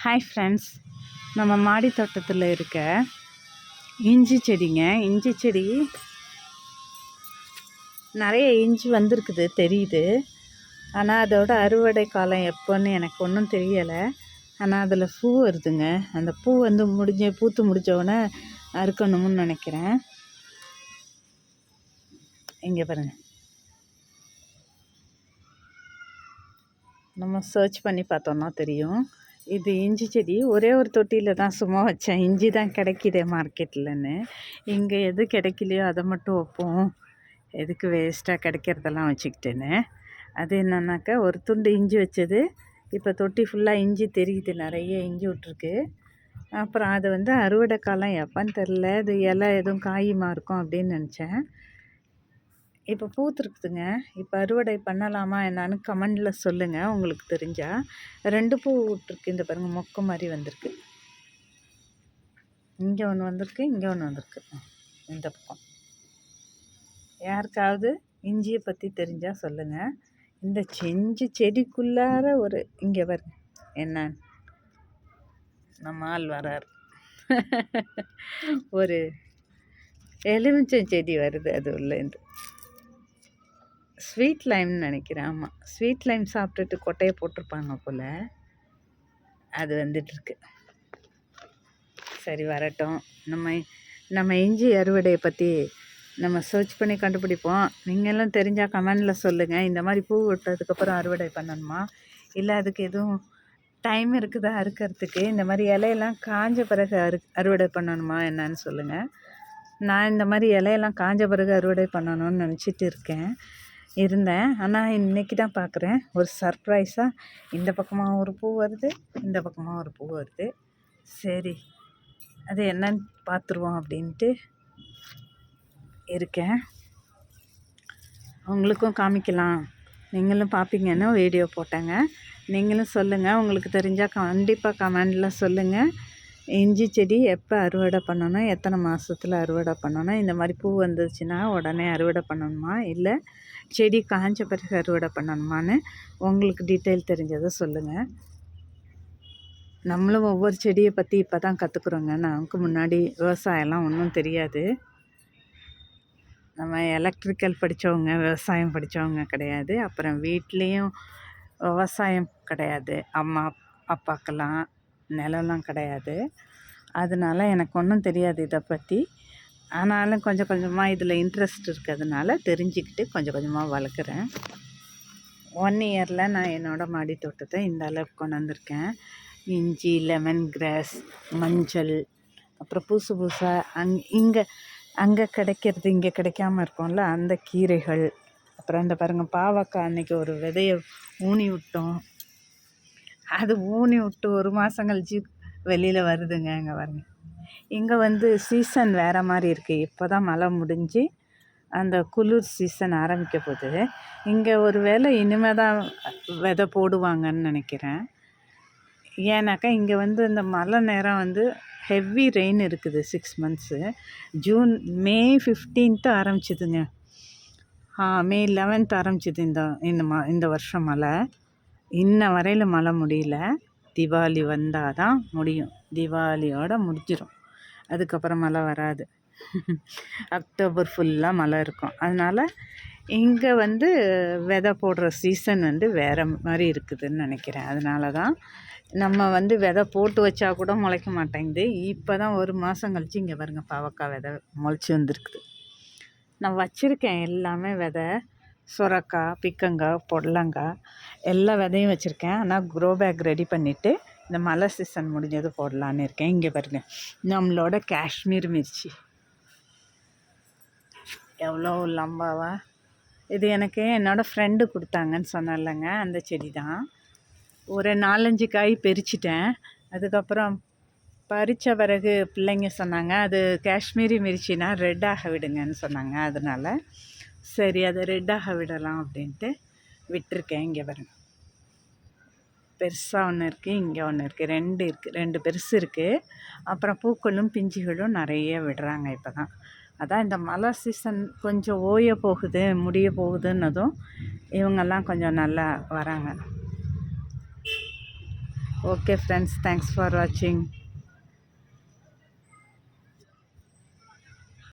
Hi friends நம்ம மாடி தோட்டத்தில் இருக்க இஞ்சி செடிங்க. இஞ்சி செடி நிறைய இஞ்சி வந்திருக்குது தெரியுது. ஆனால் அதோட அறுவடை காலம் எப்போன்னு எனக்கு ஒன்றும் தெரியலை. ஆனால் அதில் பூ வருதுங்க. அந்த பூ வந்து முடிஞ்ச பூத்து முடிஞ்சோடனே அறுக்கணும்னு நினைக்கிறேன். இங்கே பாருங்கள் நம்ம சர்ச் பண்ணி பார்த்தோன்னா தெரியும். இது இஞ்சி செடி. ஒரே ஒரு தொட்டியில் தான் சும்மா வச்சேன். இஞ்சி தான் கிடைக்கிதே மார்க்கெட்டில்னு இங்கே எது கிடைக்கலையோ அதை மட்டும் வைப்போம். எதுக்கு வேஸ்ட்டாக கிடைக்கிறதெல்லாம் வச்சுக்கிட்டேன்னு. அது என்னன்னாக்கா ஒரு துண்டு இஞ்சி வச்சது. இப்போ தொட்டி ஃபுல்லாக இஞ்சி தெரியுது. நிறைய இஞ்சி விட்ருக்கு அப்புறம் அது வந்து அறுவடை காலம். எப்போன்னு தெரில அது இலை எதுவும் காயுமா இருக்கும் அப்படின்னு நினச்சேன். இப்போ பூத்துருக்குதுங்க. இப்போ அறுவடை பண்ணலாமா என்னான்னு கமெண்டில் சொல்லுங்கள் உங்களுக்கு தெரிஞ்சால் ரெண்டு பூ விட்ருக்கு இந்த பாருங்கள் மொக்க மாதிரி வந்திருக்கு. இங்கே ஒன்று வந்திருக்கு இங்கே ஒன்று வந்திருக்கு. இந்த பக்கம். யாருக்காவது இஞ்சியை பற்றி தெரிஞ்சால் சொல்லுங்கள் இந்த செஞ்சு செடிக்குள்ளார ஒரு இங்கே வரு என்ன? நம்ம ஆள் வரார். ஒரு எலுமிச்சம் செடி வருது அது உள்ளேருந்து ஸ்வீட் லைம்னு நினைக்கிறேன். ஆமாம் ஸ்வீட் லைம் சாப்பிட்டுட்டு கொட்டையை போட்டிருப்பாங்க போல். அது வந்துட்டுருக்கு. சரி வரட்டும். நம்ம நம்ம இஞ்சி அறுவடையை பற்றி நம்ம சர்ச் பண்ணி கண்டுபிடிப்போம். நீங்களும் தெரிஞ்சால் கமெண்டில் சொல்லுங்கள் இந்த மாதிரி பூ விட்டதுக்கப்புறம் அறுவடை பண்ணணுமா? இல்லை அதுக்கு எதுவும் டைம் இருக்குதா அறுக்கிறதுக்கு? இந்த மாதிரி இலையெல்லாம் காஞ்ச பிறகு அறு அறுவடை பண்ணணுமா என்னன்னு சொல்லுங்கள் நான் இந்த மாதிரி இலையெல்லாம் காஞ்ச பிறகு அறுவடை பண்ணணும்னு நினச்சிட்டு இருக்கேன். இருந்தேன். ஆனால் இன்றைக்கி தான் பார்க்குறேன் ஒரு சர்ப்ரைஸாக இந்த பக்கமாக ஒரு பூ வருது இந்த பக்கமாக ஒரு பூ வருது. சரி அது என்னன்னு பார்த்துருவோம் அப்படின்ட்டு இருக்கேன். உங்களுக்கும் காமிக்கலாம். நீங்களும் பார்ப்பீங்கன்னு வீடியோ போட்டேங்க. நீங்களும் சொல்லுங்கள் உங்களுக்கு தெரிஞ்சால் கண்டிப்பாக கமெண்டில் சொல்லுங்கள் இஞ்சி செடி எப்போ அறுவடை பண்ணணும்? எத்தனை மாதத்துல அறுவடை பண்ணணும்? இந்த மாதிரி பூ வந்துச்சுன்னா உடனே அறுவடை பண்ணணுமா? இல்லை செடி காஞ்ச பிறகு அறுவடை பண்ணணுமான்னு உங்களுக்கு டீட்டெயில் தெரிஞ்சதை சொல்லுங்கள் நம்மளும் ஒவ்வொரு செடியை பற்றி இப்போ தான் கற்றுக்குறோங்க நமக்கு முன்னாடி விவசாயம்லாம் ஒன்றும் தெரியாது. நம்ம எலக்ட்ரிக்கல் படித்தவங்க விவசாயம் படித்தவங்க கிடையாது. அப்புறம் வீட்லேயும் விவசாயம் கிடையாது. அம்மா அப்பாக்கெல்லாம் நிலம்லாம் கிடையாது. அதனால எனக்கு ஒன்றும் தெரியாது இதை பற்றி ஆனாலும் கொஞ்சம் கொஞ்சமாக இதில் இன்ட்ரெஸ்ட் இருக்கிறதுனால தெரிஞ்சுக்கிட்டு கொஞ்சம் கொஞ்சமாக வளர்க்குறேன். ஒன் இயரில் நான் என்னோடய மாடி தோட்டத்தை இந்த அளவுக்கு கொண்டு வந்திருக்கேன். இஞ்சி லெமன் கிராஸ் மஞ்சள் அப்புறம் புதுசு புதுசாக அங் இங்கே அங்கே கிடைக்கிறது இங்கே கிடைக்காம இருக்கும்ல அந்த கீரைகள் அப்புறம் இந்த பாருங்கள் பாவக்காய் அன்றைக்கி ஒரு விதையை ஊனி விட்டோம். அது ஊனி விட்டு ஒரு மாதம் கழிச்சு வெளியில் வருதுங்க இங்கே பாருங்க. இங்கே வந்து சீசன் வேறு மாதிரி இருக்குது இப்போ தான் மழை முடிஞ்சு அந்த குளிர் சீசன் ஆரம்பிக்க போகுது. இங்கே ஒரு வேளை இனிமே தான் விதை போடுவாங்கன்னு நினைக்கிறேன். ஏன்னாக்கா இங்கே வந்து இந்த மழை நேரம் வந்து ஹெவி ரெயின் இருக்குது six months June May fifteenth ஆரம்பிச்சிதுங்க. May eleventh ஆரம்பிச்சிது இந்த இந்த ம இந்த வருஷம் மழை. இன்ன வரையில் மழை முடியல. தீபாவளி வந்தால் தான் முடியும். தீபாவளியோடு முடிஞ்சிடும் அதுக்கப்புறம் மழை வராது. அக்டோபர் ஃபுல்லாக மழை இருக்கும். அதனால் இங்கே வந்து விதை போடுற சீசன் வந்து வேறு மாதிரி இருக்குதுன்னு நினைக்கிறேன். அதனால தான் நம்ம வந்து விதை போட்டு வச்சா கூட முளைக்க மாட்டேங்குது. இப்போ தான் ஒரு மாதம் கழிச்சு இங்கே பாருங்கள் பாவக்காய் விதை முளைச்சி வந்துருக்குது. நான் வச்சுருக்கேன் எல்லாமே விதை. சுரக்காய் பிக்கங்காய் பொடலங்காய் எல்லா விதையும் வச்சுருக்கேன். ஆனால் க்ரோ பேக் ரெடி பண்ணிவிட்டு இந்த மழை சீசன் முடிஞ்சது போடலான்னு இருக்கேன். இங்கே பாருங்கள் நம்மளோட காஷ்மீர் மிர்ச்சி. எவ்வளோ லம்பாவா? இது எனக்கு என்னோடய ஃப்ரெண்டு கொடுத்தாங்கன்னு சொன்னேன்லங்க அந்த செடி தான் ஒரு நாலஞ்சு காய் பறிச்சிட்டேன் அதுக்கப்புறம் பறித்த பிறகு பிள்ளைங்க சொன்னாங்க அது காஷ்மீரி மிர்ச்சினா ரெட்டாக விடுங்கன்னு சொன்னாங்க. அதனால் சரி அதை ரெட்டாக விடலாம் அப்படின்ட்டு விட்டுருக்கேன். இங்கே பாருங்க. பெருசாக ஒன்று இருக்குது இங்கே ஒன்று இருக்குது ரெண்டு இருக்குது ரெண்டு பெருசு இருக்குது அப்புறம் பூக்களும் பிஞ்சுகளும் நிறைய விடுறாங்க இப்போ தான் அதான் இந்த மழை சீசன் கொஞ்சம் ஓய போகுது முடிய போகுதுன்னதும் இவங்கெல்லாம் கொஞ்சம் நல்லா வராங்க. ஓகே ஃப்ரெண்ட்ஸ் தேங்க்ஸ் ஃபார் வாட்சிங்